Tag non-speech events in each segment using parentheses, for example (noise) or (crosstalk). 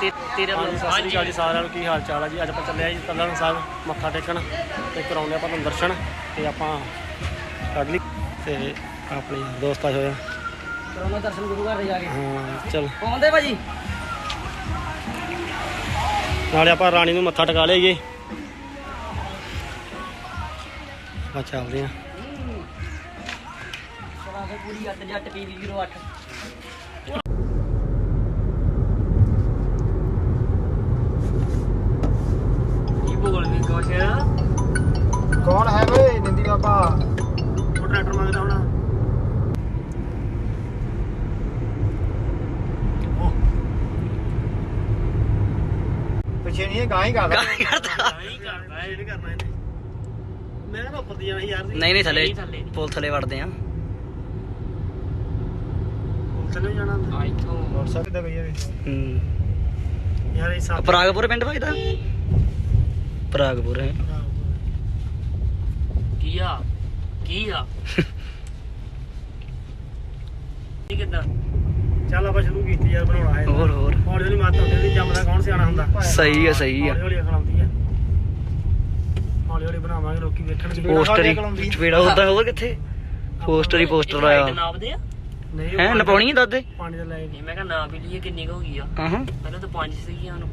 ਤੇ ਤੇਰੇ ਹਾਂਜੀ ਸਤਿ ਸ੍ਰੀ ਅਕਾਲ ਜੀ ਸਾਰਿਆਂ ਨੂੰ ਕੀ ਹਾਲ ਚਾਲ ਹੈ ਜੀ? ਅੱਜ ਆਪਾਂ ਚੱਲੇ ਆ ਜੀ ਤੱਲਣ ਸਾਹਿਬ ਮੱਥਾ ਟੇਕਣ ਤੇ ਕਰਾਉਂਦੇ ਆਪਾਂ ਤੁਹਾਨੂੰ ਦਰਸ਼ਨ ਤੇ ਆਪਾਂ ਕੱਢ ਲਈ ਤੇ ਆਪਣੇ ਦੋਸਤ ਆਏ ਹੋਏ ਆ। ਕਰੋਨਾ ਦਰਸ਼ਨ ਗੁਰੂ ਘਰ ਦੇ ਜਾ ਕੇ। ਹਾਂ ਚਲ। ਪਹੁੰਚਦੇ ਭਾਜੀ। ਨਾਲੇ ਆਪਾਂ ਰਾਣੀ ਨੂੰ ਮੱਥਾ ਟਿਕਾ ਲਈਏ। ਆ ਚੱਲਦੇ ਆ। ਪੂਰੀ ਅੱਟ ਜੱਟ ਪੀਵੀ 08 ਪਿੱਛੇ ਨਹੀਂ ਇਹ ਗਾਂ ਹੀ ਕਰਦਾ। ਨਹੀਂ ਕਰਦਾ। ਇਹ ਨਹੀਂ ਕਰਨਾ ਇਹਨੇ ਮੈਂ ਤਾਂ ਉੱਪਰ ਦੀ ਜਾਣਾ ਸੀ ਯਾਰ ਨਹੀਂ ਨਹੀਂ ਥੱਲੇ। ਪੁਲ ਥੱਲੇ ਵੜਦੇ ਆ ਥੱਲੇ ਜਾਣਾ ਹੁੰਦਾ। ਇੱਥੋਂ। ਮੋਟਰਸਾਈਕਲ ਤੇ ਗਈ ਹੂੰ। ਯਾਰ ਇਹ ਸਭ ਪਰਾਗਪੁਰ ਪਿੰਡ ਭਾਈ ਦਾ? ਪਰਾਗਪੁਰ ਹੈ। ਕੀ ਆ? ਕੀ ਆ? ਇਹ ਕਿਦਾਂ? ਚੱਲ ਆਪਾਂ ਸ਼ੁਰੂ ਕੀਤੀ ਯਾਰ ਬਣਾਉਣਾ ਹੈ ਹੋਰ ਹੋਰ। ਹੌਲੀ ਹੌਲੀ ਮਾਤਾ ਹੁੰਦੀ ਨਹੀਂ ਜੰਮਦਾ ਸਿਆਣਾ ਹੁੰਦਾ। ਸਹੀ ਹੈ ਸਹੀ ਹੌਲੀ ਹੈ ਹੌਲੀ ਅਕਲ ਆਉਂਦੀ ਹੈ ਹੌਲੀ ਹੌਲੀ ਬਣਾਵਾਂਗੇ ਲੋਕੀ ਵੇਖਣਗੇ ਪੋਸਟਰ ਹੀ ਚਪੇੜਾ ਹੁੰਦਾ ਹੋਰ ਕਿੱਥੇ? ਪੋਸਟਰ ਹੀ ਪੋਸਟਰ ਆਇਆ। ਨਾਪਦੇ ਆ? ਨਹੀਂ ਹੈ ਨਪਾਉਣੀ ਹੈ ਦਾਦੇ? ਪਾਣੀ ਦਾ ਲੈ ਨਹੀਂ ਮੈਂ ਕਿਹਾ ਨਾਪ ਹੀ ਲਈਏ ਕਿੰਨੀ ਕੁ ਹੋ ਗਈ ਆ। ਹਾਂ ਪਹਿਲਾਂ ਤਾਂ ਪੰਜ ਸੀਗੀਆਂ ਉਹਨੂੰ।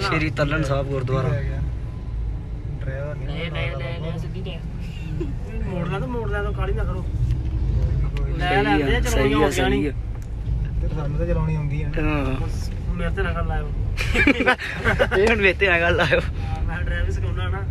ਸ਼੍ਰੀ ਤਲਣ ਸਾਹਿਬ ਗੁਰਦੁਆਰਾ। ਡਰਾਈਵਰ ਲੈ ਲੈ ਲੈ ਲੈ ਸਿੱਧੀ ਲੈ ਮੋੜ ਲਾ ਤਾਂ ਮੋੜ ਲੈ ਤਾਂ ਕਾਲੀ ਨਾ ਕਰੋ। ਲੈ ਆ ਹੈ ਚਲੋ ਸਹੀ ਹੋ ਗਿਆ ਨਹੀਂ। ਤੇ ਸਾਨੂੰ ਤਾਂ ਚਲਾਉਣੀ ਆਉਂਦੀ ਹੈ। ਹਾਂ ਮੇਰੇ ਤੇ ਨਾ ਗੱਲ ਆਇਓ (laughs) ਇਹ ਹੁਣ ਵੇਤੇ ਆ ਗੱਲ ਆਇਓ ਮੈਂ ਡਰਾਈਵਰ ਸਿਖਾਉਣਾ ਨਾ।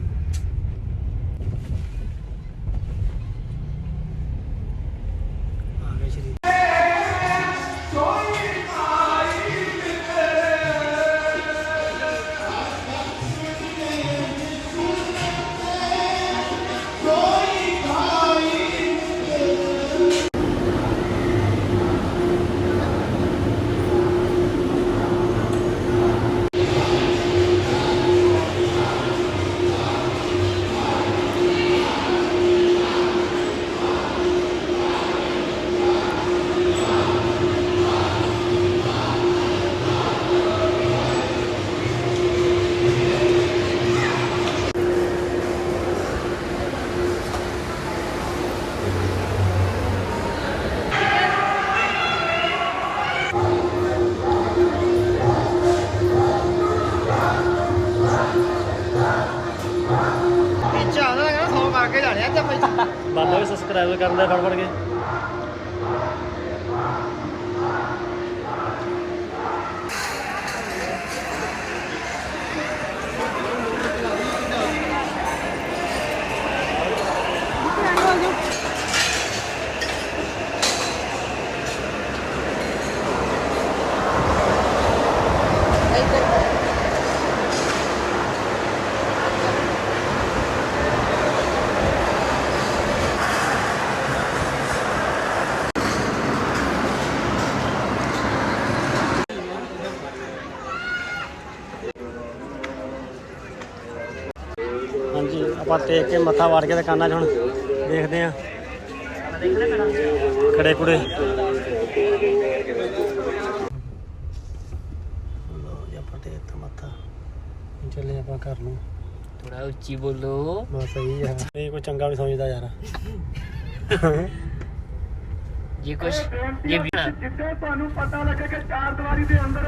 ਬਾਬਾ ਵੀ ਸਬਸਕ੍ਰਾਈਬ ਕਰਨ ਦਾ ਫੜ ਫੜ ਕੇ। ਆਪਾਂ ਟੇਕ ਕੇ ਮੱਥਾ ਵਾੜ ਕੇ ਦੁਕਾਨਾਂ 'ਚ ਹੁਣ ਦੇਖਦੇ ਆਂ ਖੜੇ ਕੁੜੇ ਆਪਾਂ ਟੇਕ ਤਾ ਮੱਥਾ। ਹੁਣ ਚੱਲੇ ਆਪਾਂ ਘਰ ਨੂੰ। ਥੋੜਾ ਉੱਚੀ ਬੋਲੋ। ਬਸ ਸਹੀ ਆ। ਇਹ ਕੋਈ ਚੰਗਾ ਨਹੀਂ ਸਮਝਦਾ ਯਾਰ। ਜੇ ਕੁਛ ਜੇ ਵੀ ਜਿੱਥੇ ਤੁਹਾਨੂੰ ਪਤਾ ਲੱਗੇ ਕਿ ਚਾਰ ਦੀਵਾਰੀ ਦੇ ਅੰਦਰ